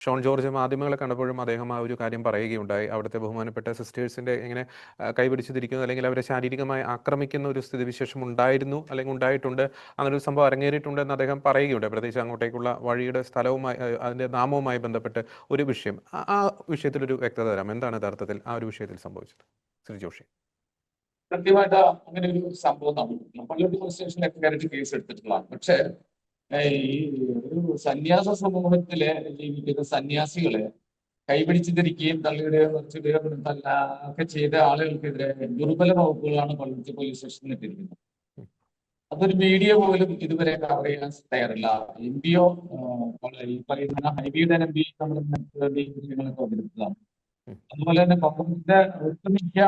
ഷോൺ ജോർജ് മാധ്യമങ്ങളെ കണ്ടപ്പോഴും അദ്ദേഹം ആ ഒരു കാര്യം പറയുകയുണ്ടായി. അവിടുത്തെ ബഹുമാനപ്പെട്ട സിസ്റ്റേഴ്സിന്റെ ഇങ്ങനെ കൈപിടിച്ചിരിക്കുന്നു അല്ലെങ്കിൽ അവരെ ശാരീരികമായി ആക്രമിക്കുന്ന ഒരു സ്ഥിതിവിശേഷം ഉണ്ടായിരുന്നു അല്ലെങ്കിൽ ഉണ്ടായിട്ടുണ്ട് അങ്ങനെ ഒരു സംഭവം അരങ്ങേറിയിട്ടുണ്ട് എന്ന് അദ്ദേഹം പറയുകയുണ്ടായി. പ്രത്യേകിച്ച് അങ്ങോട്ടേക്കുള്ള വഴിയുടെ സ്ഥലവുമായി അതിന്റെ നാമവുമായി ബന്ധപ്പെട്ട് ഒരു വിഷയം. ആ- വിഷയത്തിലൊരു വ്യക്തത തരാം. എന്താണ് യഥാർത്ഥത്തിൽ ആ ഒരു വിഷയത്തിൽ സംഭവിച്ചത്? ശ്രീ ജോഷി. കൃത്യമായിട്ട് അങ്ങനെ ഒരു സംഭവം നമ്മൾ പലരും പോലീസ് കേസ് എടുത്തിട്ടുള്ളതാണ്. പക്ഷേ ഈ ഒരു സന്യാസ സമൂഹത്തിലെ ജീവിക്കുന്ന സന്യാസികളെ കൈപിടിച്ച് തിരിക്കുകയും തള്ളിയിടുകയും നിർത്തിയിടുകയും തല്ല ഒക്കെ ചെയ്ത ആളുകൾക്കെതിരെ ദുർബല വകുപ്പുകളാണ് പള്ളിച്ച് പോലീസ് സ്റ്റേഷനിൽ ഇട്ടിരിക്കുന്നത് അതൊരു മീഡിയ പോലും ഇതുവരെ കവർ ചെയ്യാൻ തയ്യാറില്ല. എം പി ഒ ഈ പറയുന്ന ഹൈബിയുടെ എം പി നമ്മുടെ വിഷയങ്ങളൊക്കെ അവതരിപ്പിച്ചതാണ് അതുപോലെ തന്നെ കോൺഗ്രസിന്റെ ഒട്ടുമിക്ക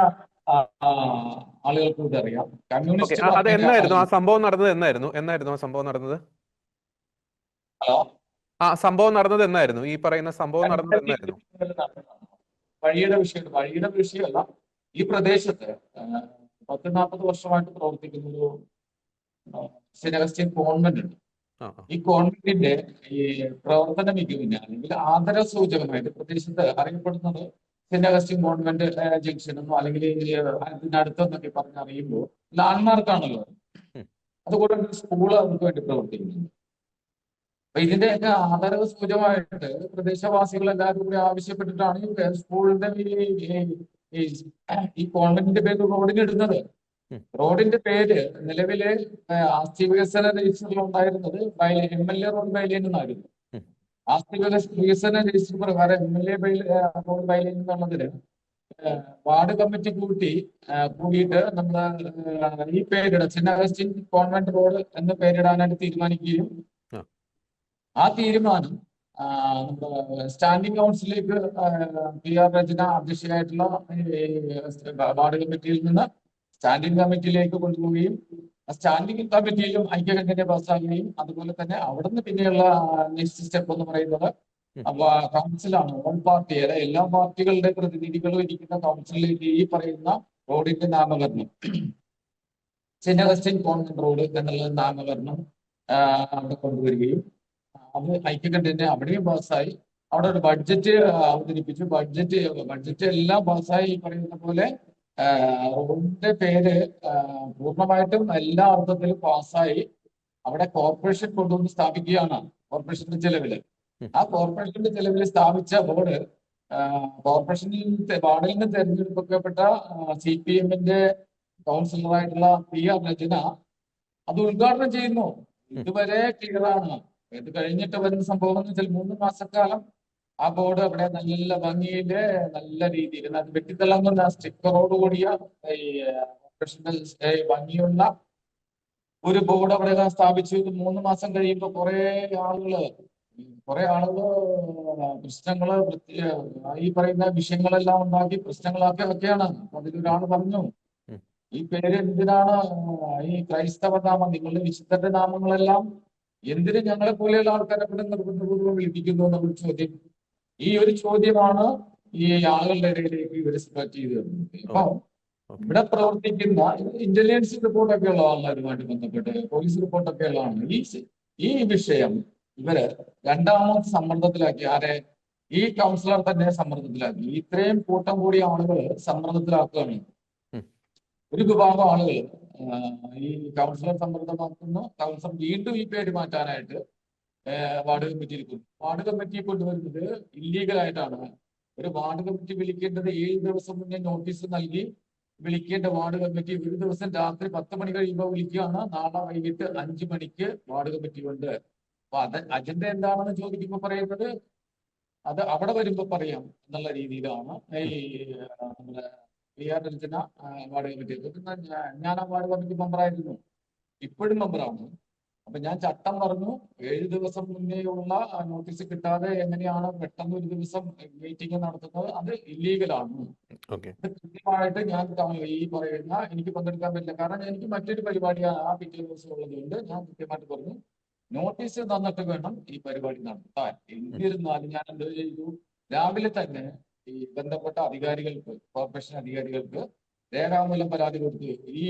ആളുകൾക്കും ഇതറിയാം കമ്മ്യൂണിസ്റ്റ് അത് എന്നായിരുന്നു ആ സംഭവം നടന്നത് എന്നായിരുന്നു? എന്നായിരുന്നു ആ സംഭവം നടന്നത്? ഹലോ? ആ സംഭവം നടന്നത് എന്നായിരുന്നു? ഈ പറയുന്ന സംഭവം നടന്നത് എന്നായിരുന്നു? വഴിയുടെ വിഷയം വഴിയുടെ വിഷയമല്ല. ഈ പ്രദേശത്ത് പത്ത് നാൽപ്പത് വർഷമായിട്ട് പ്രവർത്തിക്കുന്ന ഒരു അഗസ്റ്റിൻ കോൺവെന്റ് ഉണ്ട്. ഈ കോൺവെന്റിന്റെ ഈ പ്രവർത്തന മികവിന് അല്ലെങ്കിൽ ആദര സൂചകമായിട്ട് പ്രദേശത്ത് അറിയപ്പെടുന്നത് സെന്റ് അഗസ്റ്റിൻ കോൺവെന്റ് ജംഗ്ഷൻ എന്നോ അല്ലെങ്കിൽ അടുത്തെന്നൊക്കെ അതിനടുത്തെന്നൊക്കെ പറഞ്ഞ് അറിയുമ്പോൾ ലാൻഡ്മാർക്കാണല്ലോ ഉം. അതുകൂടെ സ്കൂൾ അവർക്ക് വേണ്ടി പ്രവർത്തിക്കുന്നുണ്ട്. അപ്പൊ ഇതിന്റെയൊക്കെ ആദരവ് സൂചമായിട്ട് പ്രദേശവാസികൾ എല്ലാവരും കൂടി ആവശ്യപ്പെട്ടിട്ടാണ് സ്കൂളിന്റെ ഈ കോൺവെന്റിന്റെ പേര് റോഡിനിടുന്നത് ഇടുന്നത്. റോഡിന്റെ പേര് നിലവിലെ ആസ്തി വികസന രജിസ്റ്ററിൽ ഉണ്ടായിരുന്നത് M L A road bylane എന്നായിരുന്നു. ആസ്തി വികസ- വികസന രജിസ്റ്റർ പ്രകാരം M L A road bylane എന്നുള്ളതിന് വാർഡ് കമ്മിറ്റി കൂട്ടി കൂടിയിട്ട് നമ്മൾ ഈ പേരിട സെന്റ് അഗസ്റ്റിൻ കോൺവെന്റ് റോഡ് എന്ന് പേരിടാനായിട്ട് തീരുമാനിക്കുകയും ആ. തീരുമാനം നമ്മുടെ സ്റ്റാൻഡിംഗ് കൗൺസിലേക്ക് പി ആർ രചന അധ്യക്ഷയായിട്ടുള്ള വാർഡ് കമ്മിറ്റിയിൽ നിന്ന് സ്റ്റാൻഡിംഗ് കമ്മിറ്റിയിലേക്ക് കൊണ്ടുപോവുകയും സ്റ്റാൻഡിംഗ് കമ്മിറ്റിയിലും ഐക്യകണ്ഠനെ പാസ്സാകുകയും അതുപോലെ തന്നെ അവിടുന്ന് പിന്നെയുള്ള നെക്സ്റ്റ് സ്റ്റെപ്പ് എന്ന് പറയുന്നത് അപ്പൊ കൗൺസിലാണ് ഓൾ പാർട്ടി അതായത് എല്ലാ പാർട്ടികളുടെ പ്രതിനിധികളും ഇരിക്കുന്ന കൗൺസിലിലേക്ക് ഈ പറയുന്ന റോഡിന്റെ നാമകരണം സെന്റ് അഗസ്റ്റിൻ കോൺവെന്റ് റോഡ് എന്നുള്ള നാമകരണം അവിടെ കൊണ്ടുവരികയും അത് ഐക്യകണ്ഠന്റെ അവിടെയും പാസ്സായി അവിടെ ഒരു ബഡ്ജറ്റ് അവതരിപ്പിച്ചു. ബഡ്ജറ്റ് ബഡ്ജറ്റ് എല്ലാം പാസ്സായി ഈ പറയുന്ന പോലെ റോഡിന്റെ പേര് പൂർണമായിട്ടും എല്ലാ അർത്ഥത്തിലും പാസ്സായി അവിടെ കോർപ്പറേഷൻ കൊണ്ടുവന്ന് സ്ഥാപിക്കുകയാണ് കോർപ്പറേഷന്റെ ചെലവിൽ. ആ കോർപ്പറേഷന്റെ ചെലവിൽ സ്ഥാപിച്ച ബോർഡ് കോർപ്പറേഷനിൽ വാർഡിൽ നിന്ന് തെരഞ്ഞെടുക്കപ്പെട്ട സി പി എമ്മിന്റെ കൗൺസിലറായിട്ടുള്ള പി ആർ രചന അത് ഉദ്ഘാടനം ചെയ്യുന്നു. ഇതുവരെ ക്ലിയർ ആണ്. ഇത് കഴിഞ്ഞിട്ട് വരുന്ന സംഭവം എന്ന് വെച്ചാൽ മൂന്ന് മാസക്കാലം ആ ബോർഡ് അവിടെ നല്ല ഭംഗിയിൽ നല്ല രീതിയിൽ അത് വെട്ടിത്തിളങ്ങുന്ന സ്റ്റിക്കറോട് കൂടിയ ഈ പ്രൊഫഷണൽ ഭംഗിയുള്ള ഒരു ബോർഡ് അവിടെ സ്ഥാപിച്ചു. ഇത് മൂന്ന് മാസം കഴിയുമ്പോൾ കുറെ ആളുകൾ കുറെ ആളുകൾ പ്രശ്നങ്ങൾ ഈ പറയുന്ന വിഷയങ്ങളെല്ലാം ഉണ്ടാക്കി പ്രശ്നങ്ങളാക്കി ഒക്കെയാണ് അതിലൊരാൾ പറഞ്ഞു ഈ പേര് എന്തിനാണ്? ഈ ക്രൈസ്തവ നാമം നിങ്ങളുടെ വിശുദ്ധന്റെ നാമങ്ങളെല്ലാം എന്തിന് ഞങ്ങളെ പോലെയുള്ള ആൾക്കാരെ ഇവിടെ നിർബന്ധപൂർവം വിളിപ്പിക്കുന്നു എന്നുള്ള ചോദ്യം? ഈ ഒരു ചോദ്യമാണ് ഈ ആളുകളുടെ ഇടയിലേക്ക് ഇവർ സ്പ്രെഡ് ചെയ്ത് തരുന്നത് അപ്പൊ ഇവിടെ പ്രവർത്തിക്കുന്ന ഇന്റലിജൻസ് റിപ്പോർട്ടൊക്കെ ഉള്ള ആളുകളുമായിട്ട് ബന്ധപ്പെട്ട്. പോലീസ് റിപ്പോർട്ടൊക്കെ ഉള്ളതാണ്. ഈ ഈ വിഷയം ഇവർ രണ്ടാമത് സമ്മർദ്ദത്തിലാക്കി. ആരെ? ഈ കൗൺസിലർ തന്നെ സമ്മർദ്ദത്തിലാക്കി. ഇത്രയും കൂട്ടം കൂടിയ ആളുകൾ സമ്മർദ്ദത്തിലാക്കുകയാണ്. ഒരു വിഭാഗം ആളുകൾ ഈ കൗൺസിലർ സമ്മർദ്ദമാക്കുന്ന. കൗൺസിലർ വീണ്ടും ഈ പേര് മാറ്റാനായിട്ട് വാർഡ് കമ്മിറ്റി കൊണ്ടു വാർഡ് കമ്മിറ്റി കൊണ്ടുവരുന്നത് ഇല്ലീഗൽ ആയിട്ടാണ്. ഒരു വാർഡ് കമ്മിറ്റി വിളിക്കേണ്ടത് ഏഴ് ദിവസം മുന്നേ നോട്ടീസ് നൽകി വിളിക്കേണ്ട വാർഡ് കമ്മിറ്റി ഒരു ദിവസം രാത്രി പത്ത് മണി കഴിയുമ്പോൾ വിളിക്കുകയാണ്. നാളെ വൈകിട്ട് അഞ്ചു മണിക്ക് വാർഡ് കമ്മിറ്റി ഉണ്ട് അപ്പൊ അത് അജണ്ട എന്താണെന്ന് ചോദിക്കുമ്പോൾ പറയുന്നത് അത് അവിടെ വരുമ്പോൾ പറയാം എന്നുള്ള രീതിയിലാണ്. ഈ നമ്മുടെ പി ആർ രചന കമ്മിറ്റി പിന്നെ ഞാൻ- അവാർഡ് കമ്മിറ്റി മെമ്പറായിരുന്നു. ഇപ്പോഴും മെമ്പറാണ്. അപ്പൊ ഞാൻ ചട്ടം പറഞ്ഞു ഏഴ് ദിവസം മുന്നേ ഉള്ള നോട്ടീസ് കിട്ടാതെ എങ്ങനെയാണ് പെട്ടെന്ന് ഒരു ദിവസം മീറ്റിംഗ് നടത്തുന്നത് അത് ഇല്ലീഗലാണ് കൃത്യമായിട്ട് ഞാൻ ഈ പറയുന്ന എനിക്ക് പങ്കെടുക്കാൻ പറ്റില്ല. കാരണം എനിക്ക് മറ്റൊരു പരിപാടി ആ ആ പിറ്റേ ദിവസം ഉള്ളതുകൊണ്ട് ഞാൻ കൃത്യമായിട്ട് പറഞ്ഞു നോട്ടീസ് തന്നിട്ട് വേണം ഈ പരിപാടി നടത്താൻ. എന്നിരുന്നാലും ഞാൻ എന്ത് ചെയ്തു? രാവിലെ തന്നെ ഈ ബന്ധപ്പെട്ട അധികാരികൾക്ക് കോർപ്പറേഷൻ അധികാരികൾക്ക് രേഖാമൂലം പരാതി കൊടുത്തു ഈ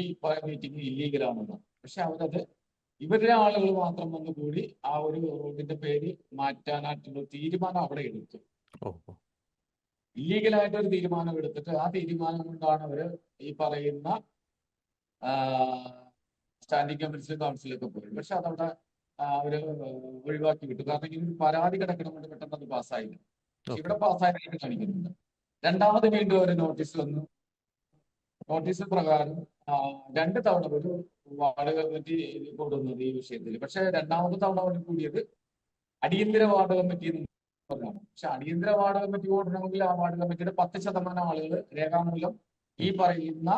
മീറ്റിംഗ് ഇല്ലീഗലാണെന്ന് പക്ഷെ അവരത് ഇവരുടെ ആളുകൾ മാത്രം വന്ന് കൂടി ആ ഒരു റോഡിന്റെ പേര് മാറ്റാനായിട്ടുള്ള തീരുമാനം അവിടെ എടുത്തു. ഇല്ലീഗലായിട്ട് ഒരു തീരുമാനം എടുത്തിട്ട് ആ തീരുമാനം കൊണ്ടാണ് അവർ ഈ പറയുന്ന സ്റ്റാൻഡിംഗ് കമ്മിറ്റി കൗൺസിലൊക്കെ പോയി പക്ഷെ അതവിടെ അവർ ഒഴിവാക്കി വിട്ടു. കാരണം ഇങ്ങനെ പരാതി കിടക്കണം കൊണ്ട് പെട്ടെന്ന് അത് പാസ്സായില്ല ഇവിടെ പാസ്സായിട്ട് കാണിക്കുന്നുണ്ട്. രണ്ടാമത് വീണ്ടും ഒരു നോട്ടീസ് വന്നു. നോട്ടീസ് പ്രകാരം രണ്ട് തവണ ഒരു വാർഡ് കമ്മിറ്റി കൂടുന്നത് ഈ വിഷയത്തിൽ. പക്ഷെ രണ്ടാമത്തെ തവണ അവർ കൂടിയത് അടിയന്തര വാർഡ് കമ്മിറ്റി എന്ന് പറഞ്ഞാണ്. പക്ഷെ അടിയന്തര വാർഡ് കമ്മിറ്റി കൂടണമെങ്കിൽ ആ വാർഡ് കമ്മിറ്റിയുടെ പത്ത് ശതമാനം ആളുകൾ രേഖാമൂലം ഈ പറയുന്ന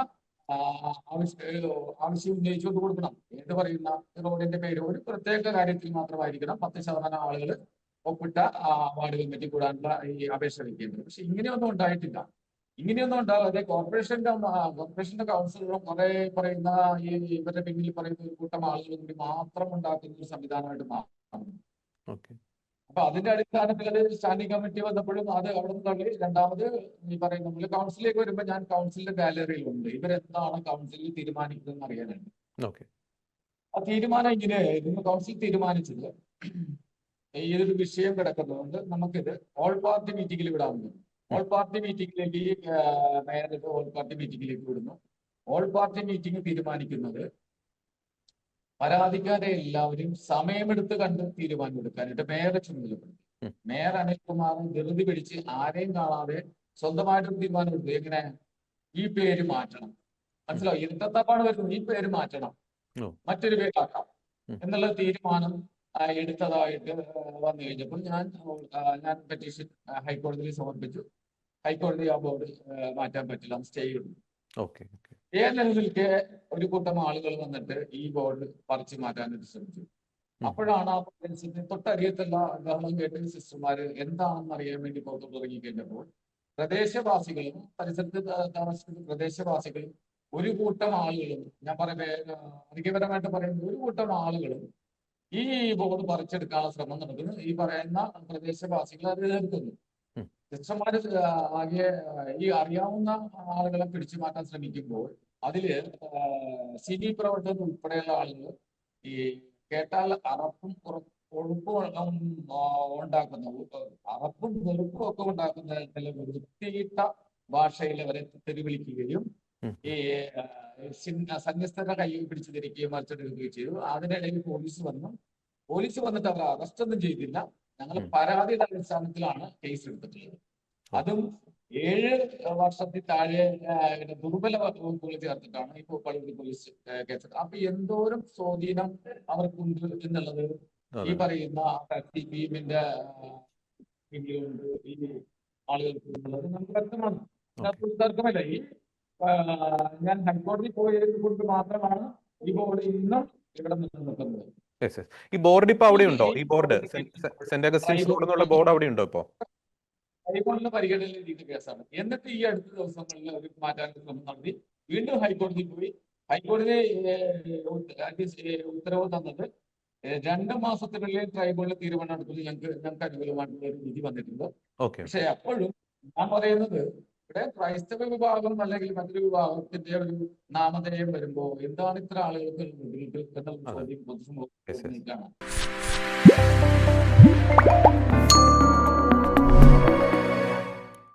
ആവശ്യം ഉന്നയിച്ചുകൊണ്ട് കൊടുക്കണം. എന്ന് പറയുന്ന റോഡിന്റെ പേര്? ഒരു പ്രത്യേക കാര്യത്തിൽ മാത്രമായിരിക്കണം പത്ത് ശതമാനം ആളുകൾ ഒപ്പിട്ട ആ വാർഡ് കമ്മിറ്റി കൂടാനുള്ള ഈ അപേക്ഷ വയ്ക്കേണ്ടത് പക്ഷെ ഇങ്ങനെയൊന്നും ഉണ്ടായിട്ടില്ല. ഇങ്ങനെയൊന്നും ഉണ്ടാകാതെ കോർപ്പറേഷന്റെ കോർപ്പറേഷന്റെ കൗൺസിലറും കുറെ പറയുന്ന ഈ ഇവരുടെ പിന്നിൽ പറയുന്ന ഒരു കൂട്ടം ആളുകളും കൂടി മാത്രം ഉണ്ടാക്കുന്ന ഒരു സംവിധാനമായിട്ട് മാറുന്നു. അപ്പൊ അതിന്റെ അടിസ്ഥാനത്തിൽ അത് സ്റ്റാൻഡിംഗ് കമ്മിറ്റി വന്നപ്പോഴും അത് അവിടെ നിന്ന് തള്ളി രണ്ടാമത് ഈ പറയുന്ന നമ്മൾ കൗൺസിലേക്ക് വരുമ്പോൾ ഞാൻ കൗൺസിലിന്റെ ഗാലറിയിലുണ്ട്. ഇവരെന്താണ് കൗൺസിലിൽ തീരുമാനിക്കുന്നതെന്ന് അറിയാനുണ്ട് ആ തീരുമാനം ഇങ്ങനെയായിരുന്നു കൗൺസിൽ തീരുമാനിച്ചത് ഈ ഒരു വിഷയം കിടക്കുന്നതുകൊണ്ട് നമുക്കിത് ഓൾ പാർട്ടി മീറ്റിംഗിൽ വിടാവുന്നതാണ്. ഓൾ പാർട്ടി മീറ്റിംഗിലേക്ക് മേയർ ഓൾ പാർട്ടി മീറ്റിംഗിലേക്ക് വിടുന്നു. ഓൾ പാർട്ടി മീറ്റിംഗ് തീരുമാനിക്കുന്നത് പരാതിക്കാരെ എല്ലാവരും സമയമെടുത്ത് കണ്ട് തീരുമാനമെടുക്കാനായിട്ട് മേയറെ ചുമതലപ്പെടുത്തി. മേയർ അനിൽകുമാർ ധൃതി പിടിച്ച് ആരെയും കാണാതെ സ്വന്തമായിട്ടൊരു തീരുമാനമെടുത്തു എങ്ങനെ ഈ പേര് മാറ്റണം? മനസ്സിലാവും ഇരുത്തത്തപ്പാണ് വരുന്നത്? ഈ പേര് മാറ്റണം. മറ്റൊരു പേരാക്കാം. എന്നുള്ള തീരുമാനം എടുത്തതായിട്ട് വന്നു കഴിഞ്ഞപ്പോൾ ഞാൻ ഞാൻ പെറ്റീഷൻ ഹൈക്കോടതിയിൽ സമർപ്പിച്ചു. ഹൈക്കോടതി ആ ബോർഡ് മാറ്റാൻ പറ്റില്ല സ്റ്റേ ഓക്കെ ഏ ലെവലിലേക്ക് ഒരു കൂട്ടം ആളുകൾ വന്നിട്ട് ഈ ബോർഡ് പറിച്ചു മാറ്റാനായിട്ട് ശ്രമിച്ചു. അപ്പോഴാണ് ആ പ്രദേശത്തിന് തൊട്ടറിയത്തില്ല ഗവൺമെന്റ് കേട്ട് സിസ്റ്റർമാര് എന്താണെന്ന് അറിയാൻ വേണ്ടി പുറത്തു തുടങ്ങി കഴിഞ്ഞപ്പോൾ പ്രദേശവാസികളും പരിസരത്ത് താമസിക്കുന്ന പ്രദേശവാസികളും ഒരു കൂട്ടം ആളുകളും ഞാൻ പറയുന്നത് അധികപരമായിട്ട് പറയുന്നത് ഒരു കൂട്ടം ആളുകളും ഈ ബോർഡ് പറിച്ചെടുക്കാനുള്ള ശ്രമം നടക്കുന്നു ഈ പറയുന്ന പ്രദേശവാസികൾ അത് എതിർക്കുന്നു ജസ്റ്റർമാര് ആകെ ഈ അറിയാവുന്ന ആളുകളെ പിടിച്ചു മാറ്റാൻ ശ്രമിക്കുമ്പോൾ അതിൽ സി ബി പ്രവർത്തകർ ഉൾപ്പെടെയുള്ള ആളുകൾ ഈ കേട്ടാൽ അറപ്പും കൊഴുപ്പും ഉണ്ടാക്കുന്ന അറപ്പും വെറുപ്പും ഒക്കെ ഉണ്ടാക്കുന്ന ചില വൃത്തിയിട്ട ഭാഷയിൽ അവരെ തെരുവിളിക്കുകയും. ഈ സന്യസ്തരുടെ കയ്യിൽ പിടിച്ചു തിരിക്കുകയും മറിച്ചെടുക്കുകയും ചെയ്തു. അതിനിടയിൽ പോലീസ് വന്നു. പോലീസ് വന്നിട്ട് അവർ അറസ്റ്റ് ഒന്നും ചെയ്തില്ല. ഞങ്ങൾ. പരാതിയുടെ അടിസ്ഥാനത്തിലാണ് കേസ് എടുത്തിട്ടുള്ളത്. അതും ഏഴ് വർഷത്തിൽ താഴെ ദുർബല വകുപ്പുകൾ ചേർത്തിട്ടാണ് ഇപ്പോൾ പള്ളി പോലീസ് കേസ് അപ്പൊ എന്തോരം സ്വാധീനം അവർക്കുണ്ട് എന്നുള്ളത് ഈ പറയുന്ന സി ഭീമിന്റെ ഈ ആളുകൾക്ക് എന്നുള്ളത് നമുക്ക് വ്യക്തമാണ്. തർക്കമല്ല. ഈ ഞാൻ ഹൈക്കോടതി പോയത് കൊണ്ട് മാത്രമാണ് ഈ ബോർഡ് ഇന്നും ഇവിടെ നിലനിൽക്കുന്നത്. ഈ ബോർഡ് ഇപ്പൊ അവിടെ ഉണ്ടോ? ഈ ബോർഡ് സെന്റ് അഗസ്റ്റിൻസ് ബോർഡ് എന്നുള്ള ബോർഡ് അവിടെ ഉണ്ടോ ഇപ്പോ? ഹൈക്കോടതിയുടെ പരിഗണനയിലിരിക്കുന്ന കേസാണ്. എന്നിട്ട് ഈ അടുത്ത ദിവസങ്ങളിൽ അവർ മാറ്റാൻ ശ്രമം നടത്തി. വീണ്ടും ഹൈക്കോടതി പോയി. ഹൈക്കോടതി ഉത്തരവ് തന്നത് രണ്ട് മാസത്തിനുള്ളിൽ ട്രൈബ്യൂണൽ തീരുമാനം എടുക്കുന്നത് ഞങ്ങൾക്ക് ഞങ്ങൾക്ക് അനുകൂലമായിട്ടുള്ള ഒരു വിധി വന്നിട്ടുണ്ട്. ഓക്കെ പക്ഷെ അപ്പോഴും ഞാൻ പറയുന്നത് ഇവിടെ ക്രൈസ്തവ വിഭാഗം അല്ലെങ്കിൽ മറ്റൊരു വിഭാഗത്തിന്റെ ഒരു നാമധേയം വരുമ്പോ എന്താണ് ഇത്ര ആളുകൾക്ക് എന്നുള്ള. ചോദ്യം. ഉന്നയിക്കുകയാണ്.